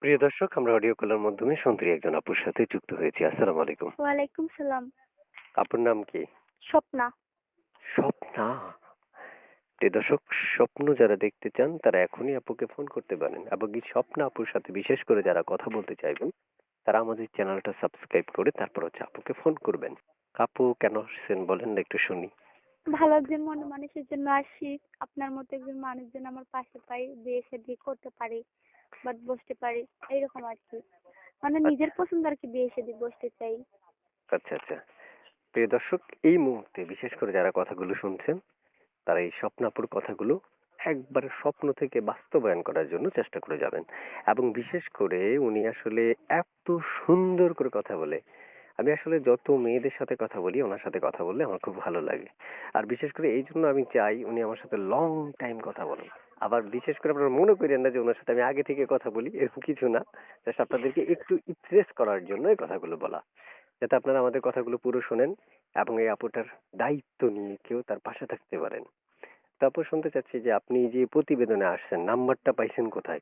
প্রিয় দর্শক আমরা অডিও কলের মাধ্যমে সুন্দরী একজন আপুর সাথে যুক্ত হয়েছি। আসসালামু আলাইকুম। ওয়ালাইকুম সালাম। আপুর নাম কি? স্বপ্না। স্বপ্না? প্রিয় দর্শক স্বপ্ন যারা দেখতে চান তারা এখনই আপুকে ফোন করতে পারেন। এবং এই স্বপ্না আপুর সাথে বিশেষ করে যারা কথা বলতে চাইবেন তারা আমাদের চ্যানেলটা সাবস্ক্রাইব করে তারপর হচ্ছে আপুকে ফোন করবেন। আপু কেন আসছেন বলেন না একটু শুনি। ভালো একজন মনে মানুষের জন্য আসি। আপনার মতো একজন মানুষ যেন আমার পাশে পাই বিয়ে শাদী করতে পারি। বাট বসতে পারি এইরকম আর কি মানে নিজের পছন্দ আর কি বিয়ে শাদী বসতে চাই। আচ্ছা আচ্ছা। প্রিয় দর্শক এই মুহূর্তে বিশেষ করে যারা কথাগুলো শুনছেন তারা এই স্বপ্নাপুর কথাগুলো একবারে স্বপ্ন থেকে বাস্তবায়ন করার জন্য চেষ্টা করে যাবেন। এবং বিশেষ করে উনি আসলে এত সুন্দর করে কথা বলে। আমি আসলে যত মেয়েদের সাথে কথা বলি ওনার সাথে কথা বললে আমার খুব ভালো লাগে। আর বিশেষ করে এই জন্য আমি চাই উনি আমার সাথে লং টাইম কথা বলেন। আবার বিশেষ করে আপনারা মনে করেন না যে ওনার সাথে আমি আগে থেকে কথা বলি, এরকম কিছু না। জাস্ট আপনাদেরকে একটু ইমপ্রেস করার জন্য এই কথাগুলো বলা। যাতে আপনারা আমাদের কথাগুলো পুরো শোনেন এবং এই আপুটার দায়িত্ব নিয়ে কেউ তার পাশে থাকতে পারেন। তারপর শুনতে চাচ্ছি যে আপনি যে প্রতিবেদনে আসছেন, নাম্বারটা পাইছেন কোথায়?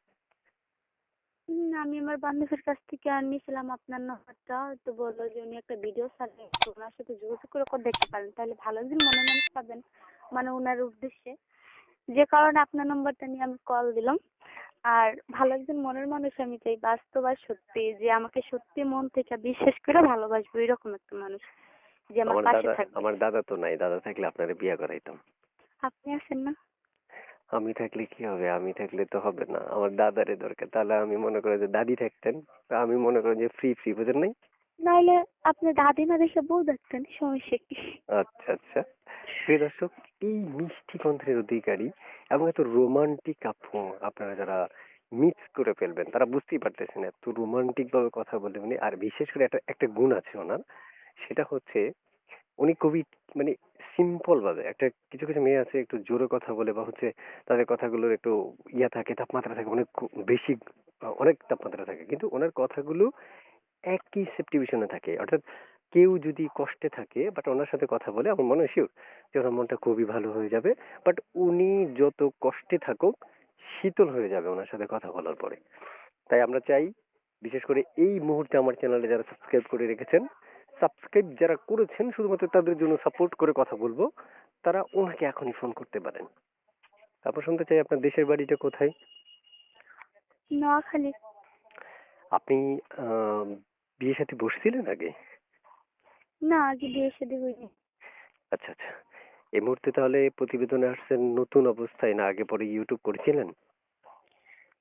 আমি আমার বান্ধবীর কাছ থেকে আর নিয়েছিলাম আপনার নাম্বারটা। তো বলল যে উনি একটা ভিডিও ছাড়বেন তো ওনার সাথে যোগাযোগ করে দেখতে পারেন। তাহলে ভালো একজন মনে মানুষ পাবেন। মানে ওনার উদ্দেশ্যে। যে কারণে আপনার নাম্বারটা নিয়ে আমি কল দিলাম। আর ভালো একজন মনের মানুষ আমি চাই বাস্তব আর সত্যি। যে আমাকে সত্যি মন থেকে বিশ্বাস করে ভালোবাসবে এরকম একটা মানুষ যে আমার পাশে থাকবে। আমার দাদা তো নাই। দাদা থাকলে আপনারা বিয়ে করাইতাম। আপনি আছেন না। আমি থাকলে কি হবে? আমি থাকলে তো হবে না। আমার দাদারে দরকার। তাহলে আমি মনে করি যে দাদি থাকতেন। তা আমি মনে করি যে ফ্রি ফ্রি বুঝেন নাই? নাহলে আপনি দাদি না দেখে বউ দেখতেন সমস্যা কি? আচ্ছা আচ্ছা। প্রিয় দর্শক, এই মিষ্টি কণ্ঠের অধিকারী এবং এত রোমান্টিক আপু আপনারা যারা মিস করে ফেলবেন, তারা বুঝতেই পারতেছেন এত রোমান্টিক ভাবে কথা বলে উনি, আর বিশেষ করে একটা একটা গুণ আছে ওনার, সেটা হচ্ছে উনি খুবই মানে সিম্পল ভাবে, একটা কিছু কিছু মেয়ে আছে, একটু জোরে কথা বলে বা হচ্ছে তাদের কথাগুলোর একটু ইয়া থাকে, তাপমাত্রা থাকে, অনেক বেশি, অনেক তাপমাত্রা থাকে, কিন্তু ওনার কথাগুলো একই সেপ্টিভিশনে থাকে, অর্থাৎ কেউ যদি কষ্টে থাকে বাট ওনার সাথে কথা বলে আমার মনে হয় শিওর যে ওনার মনটা খুবই ভালো হয়ে যাবে। বাট উনি যত কষ্টে থাকুক শীতল হয়ে যাবে ওনার সাথে কথা বলার পরে। তাই আমরা চাই বিশেষ করে এই মুহূর্তে আমার চ্যানেলে যারা সাবস্ক্রাইব করে রেখেছেন সাবস্ক্রাইব যারা করেছেন শুধুমাত্র তাদের জন্য সাপোর্ট করে কথা বলব তারা ওনাকে এখনই ফোন করতে পারেন। তারপর শুনতে চাই আপনার দেশের বাড়িটা কোথায়? নোয়াখালী। আপনি বিয়ে সাথে বসছিলেন আগে? না আগে বিয়ে শাদী হয়নি। আচ্ছা আচ্ছা। এই মুহূর্তে তাহলে প্রতিবেদনে আসছেন নতুন অবস্থায় না আগে পরে ইউটিউব করেছিলেন?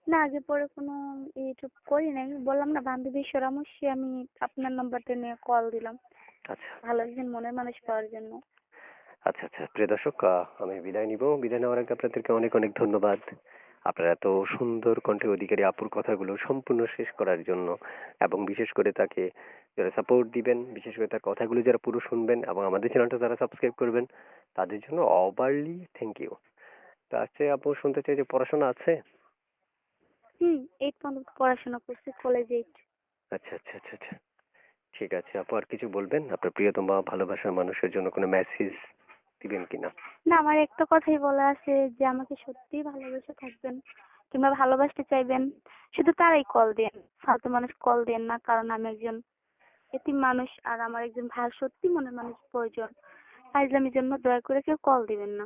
না আগে পরে কোনো ইউটিউব করি নাই। বললাম না বান্ধবীর পরামর্শে আমি আপনার নাম্বারটা নিয়ে কল দিলাম। আচ্ছা। ভালো একজন মনের মানুষ পাওয়ার জন্য। আচ্ছা আচ্ছা। প্রিয় দর্শক আমি বিদায় নিব। বিদায় নেওয়ার আগে আপনাদেরকে অনেক অনেক ধন্যবাদ। আপনারা এত সুন্দর কণ্ঠে অধিকারী আপুর কথাগুলো সম্পূর্ণ শেষ করার জন্য এবং বিশেষ করে তাকে যারা সাপোর্ট দিবেন বিশেষ করে তার কথাগুলো যারা পুরো শুনবেন এবং আমাদের চ্যানেলটা যারা সাবস্ক্রাইব করবেন তাদের জন্য ওভারলি থ্যাংক ইউ তো আজকে আপু শুনতে চাই যে পড়াশোনা আছে? হুম এইট পর্যন্ত পড়াশোনা করছি কলেজ এইট আচ্ছা আচ্ছা আচ্ছা আচ্ছা। ঠিক আছে আপু আর কিছু বলবেন? আপনার প্রিয়তমা ভালোবাসার মানুষের জন্য কোনো মেসেজ দিবেন কিনা? না আমার একটা কথাই বলা আছে যে আমাকে সত্যি ভালোবেসে থাকবেন কিংবা ভালোবাসতে চাইবেন। শুধু তারাই কল দেন ফালতু মানুষ কল দেন না কারণ আমি একজন এতিম মানুষ আর আমার একজন ভালো সত্যি মনের মানুষ প্রয়োজন। ফাইজলামির জন্য দয়া করে কেউ কল দিবেন না।